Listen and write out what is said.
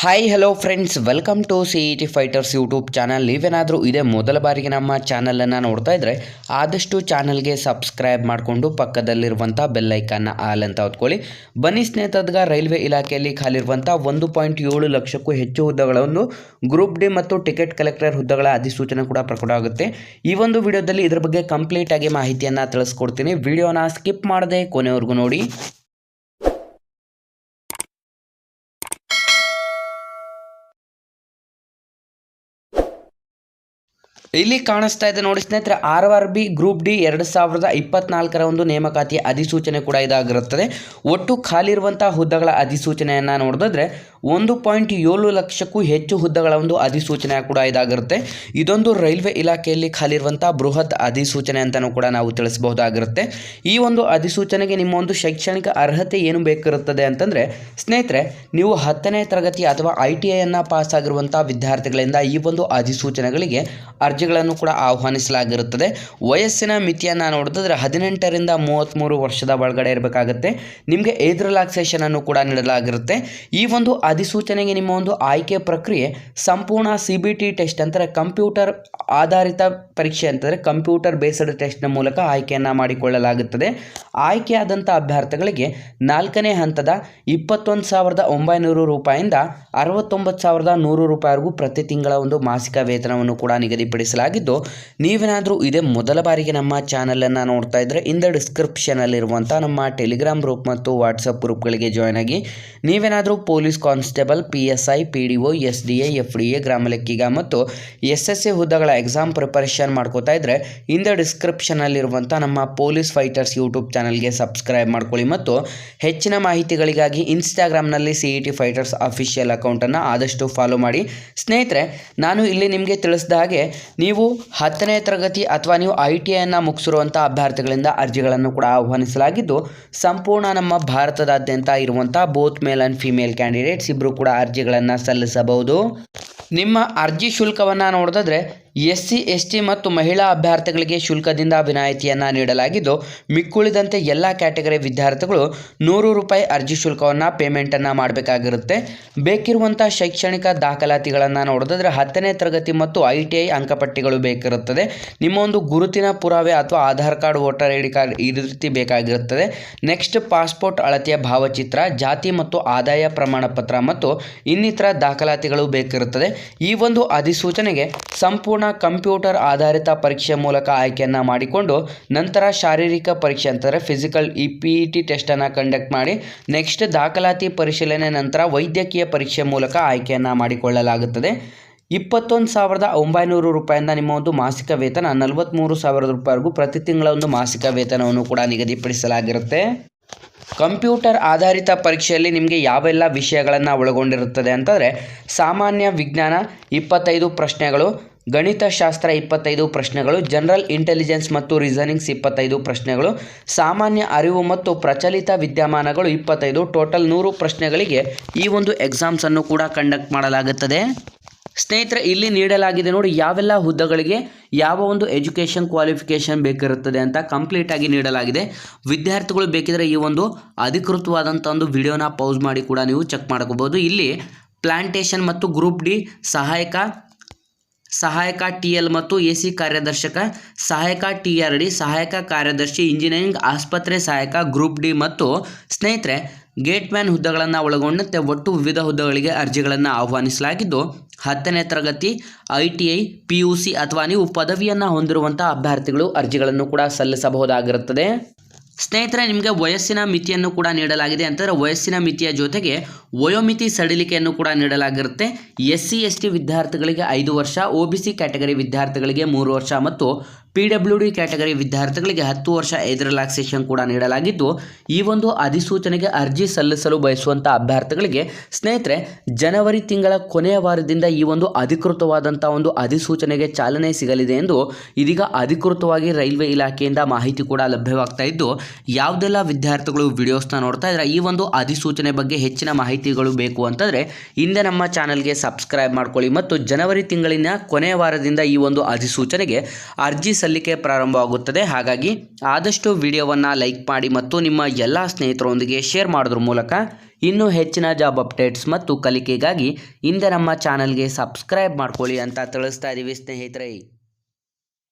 Hi hello friends welcome to C E T fighters YouTube channel ನೀವೇನಾದರೂ ಇದೇ ಮೊದಲ ಬಾರಿಗೆ ನಮ್ಮ ಚಾನಲನ್ನು ನೋಡ್ತಾ ಇದ್ದರೆ ಆದಷ್ಟು ಚಾನಲ್ಗೆ ಸಬ್ಸ್ಕ್ರೈಬ್ ಮಾಡಿಕೊಂಡು ಪಕ್ಕದಲ್ಲಿರುವಂಥ ಬೆಲ್ಲೈಕನ್ನ ಆಲ್ ಅಂತ ಹೊತ್ಕೊಳ್ಳಿ. ಬನ್ನಿ ಸ್ನೇಹಿತದ್ಗ ರೈಲ್ವೆ ಇಲಾಖೆಯಲ್ಲಿ ಖಾಲಿರುವಂಥ ಒಂದು ಪಾಯಿಂಟ್ ಏಳು ಲಕ್ಷಕ್ಕೂ ಹೆಚ್ಚು ಹುದ್ದೆಗಳನ್ನು ಗ್ರೂಪ್ ಡಿ ಮತ್ತು ಟಿಕೆಟ್ ಕಲೆಕ್ಟರ್ ಹುದ್ದೆಗಳ ಅಧಿಸೂಚನೆ ಕೂಡ ಪ್ರಕಟ ಆಗುತ್ತೆ. ಈ ಒಂದು ವಿಡಿಯೋದಲ್ಲಿ ಇದರ ಬಗ್ಗೆ ಕಂಪ್ಲೀಟಾಗಿ ಮಾಹಿತಿಯನ್ನು ತಿಳಿಸ್ಕೊಡ್ತೀನಿ. ವಿಡಿಯೋನ ಸ್ಕಿಪ್ ಮಾಡದೆ ಕೊನೆವರೆಗೂ ನೋಡಿ. ಇಲ್ಲಿ ಕಾಣಿಸ್ತಾ ಇದೆ ನೋಡಿ ಸ್ನೇಹಿತರೆ R R B group D ಎರಡು ಸಾವಿರದ ಇಪ್ಪತ್ನಾಲ್ಕರ ಒಂದು ನೇಮಕಾತಿಯ ಅಧಿಸೂಚನೆ ಕೂಡ ಇದಾಗಿರುತ್ತದೆ. ಒಟ್ಟು ಖಾಲಿ ಇರುವಂತಹ ಹುದ್ದೆಗಳ ಅಧಿಸೂಚನೆಯನ್ನು ನೋಡಿದ್ರೆ ಒಂದು ಪಾಯಿಂಟ್ ಏಳು ಲಕ್ಷಕ್ಕೂ ಹೆಚ್ಚು ಹುದ್ದೆಗಳ ಒಂದು ಅಧಿಸೂಚನೆ ಕೂಡ ಇದಾಗಿರುತ್ತೆ. ಇದೊಂದು ರೈಲ್ವೆ ಇಲಾಖೆಯಲ್ಲಿ ಖಾಲಿ ಇರುವಂಥ ಬೃಹತ್ ಅಧಿಸೂಚನೆ ಅಂತಲೂ ಕೂಡ ನಾವು ತಿಳಿಸಬಹುದಾಗಿರುತ್ತೆ. ಈ ಒಂದು ಅಧಿಸೂಚನೆಗೆ ನಿಮ್ಮ ಒಂದು ಶೈಕ್ಷಣಿಕ ಅರ್ಹತೆ ಏನು ಬೇಕಿರುತ್ತದೆ ಅಂತಂದರೆ, ಸ್ನೇಹಿತರೆ, ನೀವು ಹತ್ತನೇ ತರಗತಿ ಅಥವಾ ಐ ಟಿ ಐಯನ್ನು ಪಾಸ್ ಆಗಿರುವಂಥ ವಿದ್ಯಾರ್ಥಿಗಳಿಂದ ಈ ಒಂದು ಅಧಿಸೂಚನೆಗಳಿಗೆ ಅರ್ಜಿಗಳನ್ನು ಕೂಡ ಆಹ್ವಾನಿಸಲಾಗಿರುತ್ತದೆ. ವಯಸ್ಸಿನ ಮಿತಿಯನ್ನು ನೋಡಿದ್ರೆ ಹದಿನೆಂಟರಿಂದ ಮೂವತ್ತ್ಮೂರು ವರ್ಷದ ಒಳಗಡೆ ಇರಬೇಕಾಗುತ್ತೆ. ನಿಮಗೆ ಏಜ್ ರಿಲ್ಯಾಕ್ಸೇಷನ್ ಅನ್ನು ಕೂಡ ನೀಡಲಾಗಿರುತ್ತೆ. ಈ ಒಂದು ಅಧಿಸೂಚನೆಗೆ ನಿಮ್ಮ ಒಂದು ಆಯ್ಕೆ ಪ್ರಕ್ರಿಯೆ ಸಂಪೂರ್ಣ ಸಿ ಬಿ ಟಿ ಟೆಸ್ಟ್ ಅಂತಾರೆ ಕಂಪ್ಯೂಟರ್ ಆಧಾರಿತ ಪರೀಕ್ಷೆ ಅಂತಂದರೆ ಕಂಪ್ಯೂಟರ್ ಬೇಸ್ಡ್ ಟೆಸ್ಟ್ನ ಮೂಲಕ ಆಯ್ಕೆಯನ್ನು ಮಾಡಿಕೊಳ್ಳಲಾಗುತ್ತದೆ. ಆಯ್ಕೆಯಾದಂಥ ಅಭ್ಯರ್ಥಿಗಳಿಗೆ ನಾಲ್ಕನೇ ಹಂತದ ಇಪ್ಪತ್ತೊಂದು ಸಾವಿರದ ಒಂಬೈನೂರು ರೂಪಾಯಿಂದ ಅರವತ್ತೊಂಬತ್ತು ಸಾವಿರದ ನೂರು ರೂಪಾಯಿವರೆಗೂ ಪ್ರತಿ ತಿಂಗಳ ಒಂದು ಮಾಸಿಕ ವೇತನವನ್ನು ಕೂಡ ನಿಗದಿಪಡಿಸಲಾಗಿದ್ದು, ನೀವೇನಾದರೂ ಇದೇ ಮೊದಲ ಬಾರಿಗೆ ನಮ್ಮ ಚಾನಲನ್ನು ನೋಡ್ತಾ ಇದ್ದರೆ ಇಂದ ಡಿಸ್ಕ್ರಿಪ್ಷನಲ್ಲಿರುವಂಥ ನಮ್ಮ ಟೆಲಿಗ್ರಾಮ್ ಗ್ರೂಪ್ ಮತ್ತು ವಾಟ್ಸಪ್ ಗ್ರೂಪ್ಗಳಿಗೆ ಜಾಯ್ನ್ ಆಗಿ ನೀವೇನಾದರೂ police constable, P S I, P D O, S D A, F D A, ಗ್ರಾಮ ಲೆಕ್ಕಿಗ ಮತ್ತು ಎಸ್ ಎಸ್ ಎ ಹುದ್ದೆಗಳ ಎಕ್ಸಾಮ್ ಪ್ರಿಪರೇಷನ್ ಮಾಡ್ಕೋತಾ ಇದ್ದರೆ ಇಂದ ಡಿಸ್ಕ್ರಿಪ್ಷನಲ್ಲಿರುವಂಥ ನಮ್ಮ ಪೊಲೀಸ್ ಫೈಟರ್ಸ್ ಯೂಟ್ಯೂಬ್ ಚಾನಲ್ಗೆ ಸಬ್ಸ್ಕ್ರೈಬ್ ಮಾಡ್ಕೊಳ್ಳಿ ಮತ್ತು ಹೆಚ್ಚಿನ ಮಾಹಿತಿಗಳಿಗಾಗಿ ಇನ್ಸ್ಟಾಗ್ರಾಮ್ನಲ್ಲಿ C E T fighters official ಅಕೌಂಟನ್ನು ಆದಷ್ಟು ಫಾಲೋ ಮಾಡಿ. ಸ್ನೇಹಿತರೆ, ನಾನು ಇಲ್ಲಿ ನಿಮಗೆ ತಿಳಿಸಿದ ಹಾಗೆ ನೀವು ಹತ್ತನೇ ತರಗತಿ ಅಥವಾ ನೀವು ಐ ಟಿ ಐಯನ್ನು ಮುಗಿಸಿರುವಂಥ ಅಭ್ಯರ್ಥಿಗಳಿಂದ ಅರ್ಜಿಗಳನ್ನು ಕೂಡ ಆಹ್ವಾನಿಸಲಾಗಿದ್ದು, ಸಂಪೂರ್ಣ ನಮ್ಮ ಭಾರತದಾದ್ಯಂತ ಇರುವಂಥ both male and female candidates ಇಬ್ಬರು ಕೂಡ ಅರ್ಜಿಗಳನ್ನು ಸಲ್ಲಿಸಬಹುದು. ನಿಮ್ಮ ಅರ್ಜಿ ಶುಲ್ಕವನ್ನು ನೋಡಿದ್ರೆ ಎಸ್ ಸಿ ಎಸ್ ಟಿ ಮತ್ತು ಮಹಿಳಾ ಅಭ್ಯರ್ಥಿಗಳಿಗೆ ಶುಲ್ಕದಿಂದ ವಿನಾಯಿತಿಯನ್ನು ನೀಡಲಾಗಿದ್ದು, ಮಿಕ್ಕುಳಿದಂತೆ ಎಲ್ಲ ಕ್ಯಾಟಗರಿ ವಿದ್ಯಾರ್ಥಿಗಳು ನೂರು ರೂಪಾಯಿ ಅರ್ಜಿ ಶುಲ್ಕವನ್ನು ಪೇಮೆಂಟನ್ನು ಮಾಡಬೇಕಾಗಿರುತ್ತೆ. ಬೇಕಿರುವಂಥ ಶೈಕ್ಷಣಿಕ ದಾಖಲಾತಿಗಳನ್ನು ನೋಡಿದ್ರೆ ಹತ್ತನೇ ತರಗತಿ ಮತ್ತು ಐ ಟಿ ಐ ಅಂಕಪಟ್ಟಿಗಳು ಬೇಕಿರುತ್ತದೆ. ನಿಮ್ಮ ಒಂದು ಗುರುತಿನ ಪುರಾವೆ ಅಥವಾ Aadhaar card, voter I D card ಈ ರೀತಿ ಬೇಕಾಗಿರುತ್ತದೆ. ನೆಕ್ಸ್ಟ್ ಪಾಸ್ಪೋರ್ಟ್ ಅಳತೆಯ ಭಾವಚಿತ್ರ, ಜಾತಿ ಮತ್ತು ಆದಾಯ ಪ್ರಮಾಣ ಪತ್ರ ಮತ್ತು ಇನ್ನಿತರ ದಾಖಲಾತಿಗಳು ಬೇಕಿರುತ್ತದೆ. ಈ ಒಂದು ಅಧಿಸೂಚನೆಗೆ ಸಂಪೂರ್ಣ ಕಂಪ್ಯೂಟರ್ ಆಧಾರಿತ ಪರೀಕ್ಷೆ ಮೂಲಕ ಆಯ್ಕೆಯನ್ನು ಮಾಡಿಕೊಂಡು ನಂತರ ಶಾರೀರಿಕ ಪರೀಕ್ಷೆ ಅಂತಂದರೆ physical E P E T ಟೆಸ್ಟನ್ನು conduct ಮಾಡಿ ನೆಕ್ಸ್ಟ್ ದಾಖಲಾತಿ ಪರಿಶೀಲನೆ ನಂತರ ವೈದ್ಯಕೀಯ ಪರೀಕ್ಷೆ ಮೂಲಕ ಆಯ್ಕೆಯನ್ನು ಮಾಡಿಕೊಳ್ಳಲಾಗುತ್ತದೆ. ಇಪ್ಪತ್ತೊಂದು ಸಾವಿರದ ಒಂಬೈನೂರು ರೂಪಾಯಿಂದ ನಿಮ್ಮ ಒಂದು ಮಾಸಿಕ ವೇತನ ನಲವತ್ತ್ಮೂರು ಸಾವಿರದ ರೂಪಾಯಿವರೆಗೂ ಪ್ರತಿ ತಿಂಗಳ ಒಂದು ಮಾಸಿಕ ವೇತನವನ್ನು ಕೂಡ ನಿಗದಿಪಡಿಸಲಾಗಿರುತ್ತೆ. ಕಂಪ್ಯೂಟರ್ ಆಧಾರಿತ ಪರೀಕ್ಷೆಯಲ್ಲಿ ನಿಮಗೆ ಯಾವೆಲ್ಲ ವಿಷಯಗಳನ್ನು ಒಳಗೊಂಡಿರುತ್ತದೆ ಅಂತಂದರೆ ಸಾಮಾನ್ಯ ವಿಜ್ಞಾನ ಇಪ್ಪತ್ತೈದು ಪ್ರಶ್ನೆಗಳು ಗಣಿತಶಾಸ್ತ್ರ ಇಪ್ಪತ್ತೈದು ಪ್ರಶ್ನೆಗಳು, ಜನರಲ್ ಇಂಟೆಲಿಜೆನ್ಸ್ ಮತ್ತು ರೀಸನಿಂಗ್ಸ್ ಇಪ್ಪತ್ತೈದು ಪ್ರಶ್ನೆಗಳು, ಸಾಮಾನ್ಯ ಅರಿವು ಮತ್ತು ಪ್ರಚಲಿತ ವಿದ್ಯಮಾನಗಳು ಇಪ್ಪತ್ತೈದು, ಟೋಟಲ್ ನೂರು ಪ್ರಶ್ನೆಗಳಿಗೆ ಈ ಒಂದು ಎಕ್ಸಾಮ್ಸನ್ನು ಕೂಡ ಕಂಡಕ್ಟ್ ಮಾಡಲಾಗುತ್ತದೆ. ಸ್ನೇಹಿತರೆ, ಇಲ್ಲಿ ನೀಡಲಾಗಿದೆ ನೋಡಿ, ಯಾವೆಲ್ಲ ಹುದ್ದೆಗಳಿಗೆ ಯಾವ ಒಂದು ಎಜುಕೇಷನ್ ಕ್ವಾಲಿಫಿಕೇಷನ್ ಬೇಕಿರುತ್ತದೆ ಅಂತ ಕಂಪ್ಲೀಟಾಗಿ ನೀಡಲಾಗಿದೆ. ವಿದ್ಯಾರ್ಥಿಗಳು ಬೇಕಿದ್ರೆ ಈ ಒಂದು ಅಧಿಕೃತವಾದಂಥ ಒಂದು ವಿಡಿಯೋನ ಪೌಸ್ ಮಾಡಿ ಕೂಡ ನೀವು ಚೆಕ್ ಮಾಡ್ಕೋಬೋದು. ಇಲ್ಲಿ ಪ್ಲಾಂಟೇಷನ್ ಮತ್ತು ಗ್ರೂಪ್ ಡಿ ಸಹಾಯಕ ಸಹಾಯಕ ಟಿ ಎಲ್ ಮತ್ತು ಎ ಸಿ ಕಾರ್ಯದರ್ಶಕ, ಸಹಾಯಕ ಟಿ ಆರ್ ಡಿ, ಸಹಾಯಕ ಕಾರ್ಯದರ್ಶಿ, ಇಂಜಿನಿಯರಿಂಗ್ ಆಸ್ಪತ್ರೆ ಸಹಾಯಕ, ಗ್ರೂಪ್ ಡಿ ಮತ್ತು ಸ್ನೇಹಿತರೆ ಗೇಟ್ ಮ್ಯಾನ್ ಹುದ್ದೆಗಳನ್ನು ಒಳಗೊಂಡಂತೆ ಒಟ್ಟು ವಿವಿಧ ಹುದ್ದೆಗಳಿಗೆ ಅರ್ಜಿಗಳನ್ನು ಆಹ್ವಾನಿಸಲಾಗಿದ್ದು, ಹತ್ತನೇ ತರಗತಿ, I T I, P U C ಅಥವಾ ನೀವು ಪದವಿಯನ್ನು ಹೊಂದಿರುವಂಥ ಅಭ್ಯರ್ಥಿಗಳು ಅರ್ಜಿಗಳನ್ನು ಕೂಡ ಸಲ್ಲಿಸಬಹುದಾಗಿರುತ್ತದೆ. ಸ್ನೇಹಿತರೆ, ನಿಮಗೆ ವಯಸ್ಸಿನ ಮಿತಿಯನ್ನು ಕೂಡ ನೀಡಲಾಗಿದೆ ಅಂತಂದರೆ ವಯಸ್ಸಿನ ಮಿತಿಯ ಜೊತೆಗೆ ವಯೋಮಿತಿ ಸಡಿಲಿಕೆಯನ್ನು ಕೂಡ ನೀಡಲಾಗಿರುತ್ತೆ. ಎಸ್ ಸಿ ಎಸ್ ಟಿ ವಿದ್ಯಾರ್ಥಿಗಳಿಗೆ ಐದು ವರ್ಷ, ಒ ಬಿ ಸಿ ಕ್ಯಾಟಗರಿ ವಿದ್ಯಾರ್ಥಿಗಳಿಗೆ ಮೂರು ವರ್ಷ ಮತ್ತು ಪಿ ಡಬ್ಲ್ಯೂ ಡಿ ಕ್ಯಾಟಗರಿ ವಿದ್ಯಾರ್ಥಿಗಳಿಗೆ ಹತ್ತು ವರ್ಷ ಏಜ್ ರಿಲ್ಯಾಕ್ಸೇಷನ್ ಕೂಡ ನೀಡಲಾಗಿದ್ದು, ಈ ಒಂದು ಅಧಿಸೂಚನೆಗೆ ಅರ್ಜಿ ಸಲ್ಲಿಸಲು ಬಯಸುವಂಥ ಅಭ್ಯರ್ಥಿಗಳಿಗೆ ಸ್ನೇಹಿತರೆ, ಜನವರಿ ತಿಂಗಳ ಕೊನೆಯ ವಾರದಿಂದ ಈ ಒಂದು ಅಧಿಕೃತವಾದಂಥ ಒಂದು ಅಧಿಸೂಚನೆಗೆ ಚಾಲನೆ ಸಿಗಲಿದೆ ಎಂದು ಇದೀಗ ಅಧಿಕೃತವಾಗಿ ರೈಲ್ವೆ ಇಲಾಖೆಯಿಂದ ಮಾಹಿತಿ ಕೂಡ ಲಭ್ಯವಾಗ್ತಾ ಇದ್ದು ಯಾವುದೆಲ್ಲ ವಿದ್ಯಾರ್ಥಿಗಳು ವಿಡಿಯೋಸ್ನ ನೋಡ್ತಾ ಇದ್ದಾರೆ ಈ ಒಂದು ಅಧಿಸೂಚನೆ ಬಗ್ಗೆ ಹೆಚ್ಚಿನ ಮಾಹಿತಿಗಳು ಬೇಕು ಅಂತಂದರೆ ಹಿಂದೆ ನಮ್ಮ ಚಾನಲ್ಗೆ ಸಬ್ಸ್ಕ್ರೈಬ್ ಮಾಡ್ಕೊಳ್ಳಿ ಮತ್ತು ಜನವರಿ ತಿಂಗಳಿನ ಕೊನೆಯ ವಾರದಿಂದ ಈ ಒಂದು ಅಧಿಸೂಚನೆಗೆ ಅರ್ಜಿ ಸಲ್ಲಿಕೆ ಪ್ರಾರಂಭವಾಗುತ್ತದೆ. ಹಾಗಾಗಿ ಆದಷ್ಟು ವಿಡಿಯೋವನ್ನು ಲೈಕ್ ಮಾಡಿ ಮತ್ತು ನಿಮ್ಮ ಎಲ್ಲ ಸ್ನೇಹಿತರೊಂದಿಗೆ ಶೇರ್ ಮಾಡೋದ್ರ ಮೂಲಕ ಇನ್ನೂ ಹೆಚ್ಚಿನ ಜಾಬ್ ಅಪ್ಡೇಟ್ಸ್ ಮತ್ತು ಕಲಿಕೆಗಾಗಿ ಹಿಂದೆ ನಮ್ಮ ಚಾನಲ್ಗೆ ಸಬ್ಸ್ಕ್ರೈಬ್ ಮಾಡ್ಕೊಳ್ಳಿ ಅಂತ ತಿಳಿಸ್ತಾ ಇದ್ದೀವಿ ಸ್ನೇಹಿತರೆ.